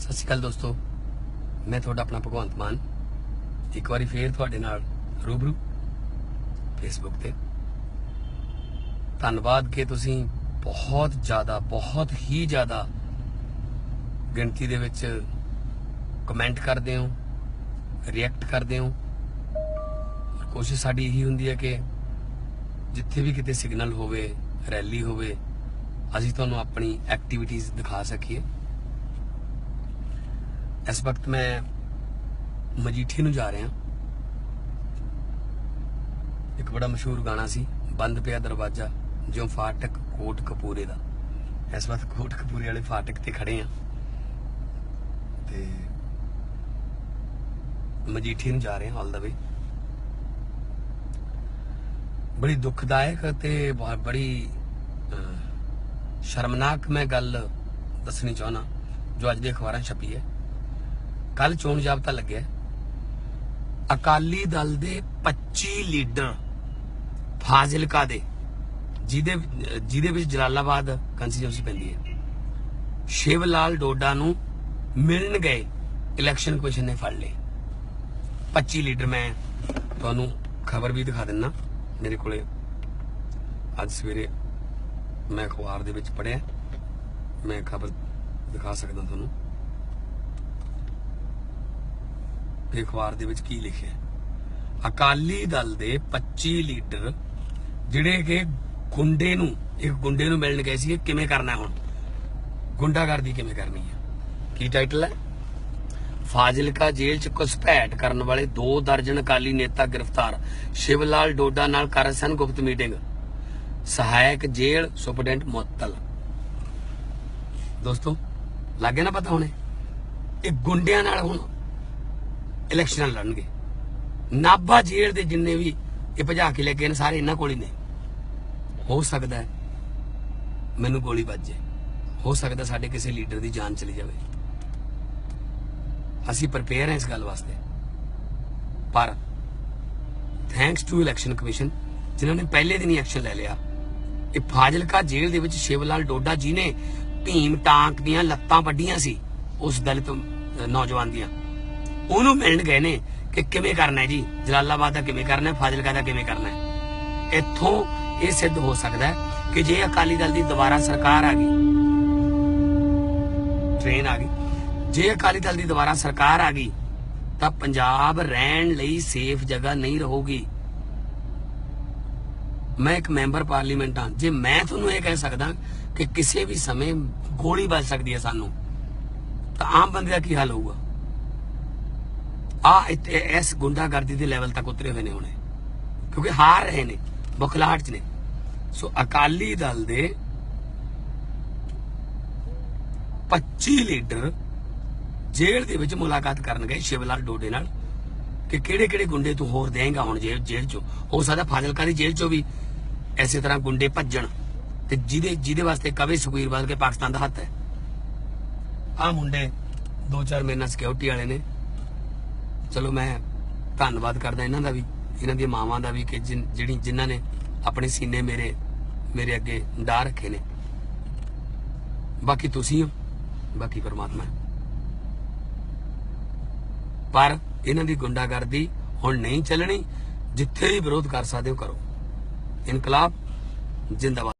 ਸਤਿ ਸ਼੍ਰੀ ਅਕਾਲ ਦੋਸਤੋ। ਮੈਂ ਤੁਹਾਡਾ ਆਪਣਾ ਭਗਵੰਤ ਮਾਨ। ਇੱਕ ਵਾਰੀ ਫੇਰ ਤੁਹਾਡੇ ਨਾਲ ਰੂਬਰੂ ਫੇਸਬੁੱਕ ਤੇ। ਧੰਨਵਾਦ ਕਿ ਤੁਸੀਂ ਬਹੁਤ ਜ਼ਿਆਦਾ, ਬਹੁਤ ਹੀ ਜ਼ਿਆਦਾ ਗਿਣਤੀ ਦੇ ਵਿੱਚ ਕਮੈਂਟ ਕਰਦੇ ਹੋ ਰਿਐਕਟ ਕਰਦੇ ਹੋ। ਕੋਸ਼ਿਸ਼ ਸਾਡੀ ਇਹੀ ਹੁੰਦੀ ਹੈ ਕਿ ਜਿੱਥੇ ਵੀ ਕਿਤੇ ਸਿਗਨਲ ਹੋਵੇ ਰੈਲੀ ਹੋਵੇ, ਅਸੀਂ ਤੁਹਾਨੂੰ ਆਪਣੀ ਐਕਟੀਵਿਟੀਜ਼ ਦਿਖਾ ਸਕੀਏ। ਇਸ ਵਕਤ ਮੈਂ ਮਜੀਠੀ ਨੂੰ ਜਾ ਰਿਹਾ। ਇੱਕ ਬੜਾ ਮਸ਼ਹੂਰ ਗਾਣਾ ਸੀ, ਬੰਦ ਪਿਆ ਦਰਵਾਜ਼ਾ, ਜਿਉਂ ਫਾਟਕ ਕੋਟ ਕਪੂਰੇ ਦਾ। ਇਸ ਵਕਤ ਕੋਟ ਕਪੂਰੇ ਵਾਲੇ ਫਾਟਕ ਤੇ ਖੜੇ ਆ। ਤੇ ਮਜੀਠੀ ਨੂੰ ਜਾ ਰਹੇ ਹਾਂ ਆਲ ਦਾ ਵੇ ਬੜੀ ਦੁਖਦਾਇਕ ਤੇ ਬਹੁਤ ਬੜੀ ਸ਼ਰਮਨਾਕ ਮੈਂ ਗੱਲ ਦੱਸਣੀ ਚਾਹਣਾ ਜੋ ਅੱਜ ਦੇ ਅਖਬਾਰਾਂ ਛਪੀ ਹੈ। ਕੱਲ ਚੋਣ ਜਾਬਤਾ ਲੱਗਿਆ। ਅਕਾਲੀ ਦਲ ਦੇ 25 ਲੀਡਰ ਫਾਜ਼ਿਲਕਾ ਦੇ, ਜਿਹਦੇ ਜਿਹਦੇ ਵਿੱਚ ਜਲਾਲਾਬਾਦ ਕੰਸਟੀਚੁਐਂਸੀ ਪੈਂਦੀ ਹੈ। ਸ਼ਿਵ ਲਾਲ ਡੋਡਾ ਨੂੰ ਮਿਲਣ ਗਏ, ਇਲੈਕਸ਼ਨ ਕਮਿਸ਼ਨ ਨੇ ਫੜ ਲਏ। 25 ਲੀਡਰ ਮੈਂ ਤੁਹਾਨੂੰ ਖਬਰ ਵੀ ਦਿਖਾ ਦਿੰਨਾ, ਮੇਰੇ ਕੋਲੇ। ਅੱਜ ਸਵੇਰੇ ਮੈਂ ਅਖਬਾਰ ਦੇ ਵਿੱਚ ਪੜਿਆ ਮੈਂ ਖਬਰ ਦਿਖਾ ਸਕਦਾ ਤੁਹਾਨੂੰ। ਇਹ ਅਖਬਾਰ ਦੇ ਵਿੱਚ ਕੀ ਲਿਖਿਆ ਅਕਾਲੀ ਦਲ ਦੇ 25 ਲੀਡਰ ਜਿਹੜੇ ਕਿ ਗੁੰਡੇ ਨੂੰ, ਇੱਕ ਗੁੰਡੇ ਨੂੰ ਮਿਲਣ ਗਏ ਸੀ ਕਿਵੇਂ ਕਰਨਾ ਹੁਣ? ਗੁੰਡਾਗਰਦੀ ਕਿਵੇਂ ਕਰਨੀ ਹੈ? ਕੀ ਟਾਈਟਲ ਹੈ? ਫਾਜ਼ਿਲਕਾ ਜੇਲ੍ਹ ਚ ਘੁਸਪੈਠ ਕਰਨ ਵਾਲੇ ਦੋ ਦਰਜਨ ਅਕਾਲੀ ਨੇਤਾ ਗ੍ਰਿਫਤਾਰ ਸ਼ਿਵ ਲਾਲ ਡੋਡਾ ਨਾਲ ਕਰ ਸਨ ਗੁਪਤ ਮੀਟਿੰਗ। ਸਹਾਇਕ ਜੇਲ੍ਹ ਸੁਪਰਡੈਂਟ ਮੁਅੱਤਲ। ਦੋਸਤੋ, ਲੱਗੇ ਨਾ ਪਤਾ ਹੁਣੇ? ਇਹ ਗੁੰਡਿਆਂ ਨਾਲ ਹੁਣ ਇਲੈਕਸ਼ਨਾਂ ਲੜਨਗੇ। ਨਾਭਾ ਜੇਲ੍ਹ ਦੇ ਜਿੰਨੇ ਵੀ ਇਹ ਭਜਾ ਕੇ ਲੈ ਗਏ ਨੇ, ਸਾਰੇ ਇਹਨਾਂ ਕੋਲ ਹੀ ਨੇ। ਹੋ ਸਕਦਾ ਹੈ ਮੈਨੂੰ ਗੋਲੀ ਵੱਜ ਜਾਏ। ਹੋ ਸਕਦਾ ਸਾਡੇ ਕਿਸੇ ਲੀਡਰ ਦੀ ਜਾਨ ਚਲੀ ਜਾਵੇ। ਅਸੀਂ ਪ੍ਰਪੇਅਰ ਹਾਂ ਇਸ ਗੱਲ ਵਾਸਤੇ। ਪਰ ਥੈਂਕਸ ਟੂ ਇਲੈਕਸ਼ਨ ਕਮਿਸ਼ਨ ਜਿਨ੍ਹਾਂ ਨੇ ਪਹਿਲੇ ਦਿਨ ਹੀ ਐਕਸ਼ਨ ਲੈ ਲਿਆ, ਇਹ ਫਾਜ਼ਿਲਕਾ ਜੇਲ੍ਹ ਦੇ ਵਿੱਚ ਸ਼ਿਵਲਾਲ ਡੋਡਾ ਜੀ ਨੇ ਭੀਮ ਟਾਂਕ ਦੀਆਂ ਲੱਤਾਂ ਵੱਡੀਆਂ ਸੀ, ਉਸ ਦਲਿਤ ਨੌਜਵਾਨ ਦੀਆਂ। ਉਹਨੂੰ ਮਿਲਣ ਗਏ ਨੇ ਕਿ ਕਿਵੇਂ ਕਰਨਾ ਹੈ ਜੀ? ਜਲਾਲਾਬਾਦ ਦਾ ਕਿਵੇਂ ਕਰਨਾ ਹੈ? ਫਾਜ਼ਿਲਕਾ ਦਾ ਕਿਵੇਂ ਕਰਨਾ ਹੈ? ਇੱਥੋਂ ਇਹ ਸਿੱਧ ਹੋ ਸਕਦਾ ਹੈ ਕਿ ਜੇ ਅਕਾਲੀ ਦਲ ਦੀ ਦੁਬਾਰਾ ਸਰਕਾਰ ਆ ਗਈ ਟ੍ਰੇਨ ਆ ਗਈ, ਜੇ ਅਕਾਲੀ ਦਲ ਦੀ ਦੁਬਾਰਾ ਸਰਕਾਰ ਆ ਗਈ, ਤਾਂ ਪੰਜਾਬ ਰਹਿਣ ਲਈ ਸੇਫ ਜਗ੍ਹਾ ਨਹੀਂ ਰਹੂਗੀ। ਮੈਂ ਇੱਕ ਮੈਂਬਰ ਪਾਰਲੀਮੈਂਟ ਹਾਂ। ਜੇ ਮੈਂ ਤੁਹਾਨੂੰ ਇਹ ਕਹਿ ਸਕਦਾ ਕਿ ਕਿਸੇ ਵੀ ਸਮੇਂ ਗੋਲੀ ਵੱਜ ਸਕਦੀ ਹੈ ਸਾਨੂੰ, ਤਾਂ ਆਮ ਬੰਦੇ ਦਾ ਕੀ ਹਾਲ ਹੋਊਗਾ? ਆ ਇੱਥੇ ਇਸ ਗੁੰਡਾਗਰਦੀ ਦੇ ਲੈਵਲ ਤੱਕ ਉਤਰੇ ਹੋਏ ਨੇ ਹੁਣੇ। ਕਿਉਂਕਿ ਹਾਰ ਰਹੇ ਨੇ, ਬੁਖਲਾਹਟ ਚ ਨੇ। ਸੋ ਅਕਾਲੀ ਦਲ ਦੇ 25 ਲੀਡਰ ਜੇਲ੍ਹ ਦੇ ਵਿੱਚ ਮੁਲਾਕਾਤ ਕਰਨ ਗਏ ਸ਼ਿਵਲਾਲ ਡੋਡੇ ਨਾਲ, ਕਿ ਕਿਹੜੇ ਕਿਹੜੇ ਗੁੰਡੇ ਤੂੰ ਹੋਰ ਦੇਂਗਾ ਹੁਣ ਜੇਲ੍ਹ ਜੇਲ੍ਹ ਚੋਂ? ਹੋ ਸਕਦਾ ਫਾਜ਼ਿਲਕਾ ਦੀ ਜੇਲ੍ਹ ਚੋਂ ਵੀ ਐਸੇ ਤਰ੍ਹਾਂ ਗੁੰਡੇ ਭੱਜਣ ਤੇ ਜਿਹਦੇ ਜਿਹਦੇ ਵਾਸਤੇ ਕਵੇ ਸੁਖਬੀਰ ਬਾਦਲ ਕੇ ਪਾਕਿਸਤਾਨ ਦਾ ਹੱਥ ਹੈ। ਆ ਮੁੰਡੇ ਦੋ ਚਾਰ ਮੇਰੇ ਨਾਲ ਸਿਕਿਉਰਿਟੀ ਵਾਲੇ ਨੇ। ਚਲੋ ਮੈਂ ਧੰਨਵਾਦ ਕਰਦਾ ਇਹਨਾਂ ਦਾ ਵੀ, ਇਹਨਾਂ ਦੀਆਂ ਮਾਵਾਂ ਦਾ ਵੀ ਕਿ ਜਿਹੜੀ ਜਿਨ੍ਹਾਂ ਨੇ ਆਪਣੇ ਸੀਨੇ ਮੇਰੇ ਮੇਰੇ ਅੱਗੇ ਡਾਹ ਰੱਖੇ ਨੇ। ਬਾਕੀ ਤੁਸੀਂ ਹੋ, ਬਾਕੀ ਪਰਮਾਤਮਾ ਪਰ ਇਹਨਾਂ ਦੀ ਗੁੰਡਾਗਰਦੀ ਹੁਣ ਨਹੀਂ ਚੱਲਣੀ, ਜਿੱਥੇ ਵੀ ਵਿਰੋਧ ਕਰ ਸਕਦੇ ਹੋ ਕਰੋ। ਇਨਕਲਾਬ ਜਿੰਦਾਬਾਦ।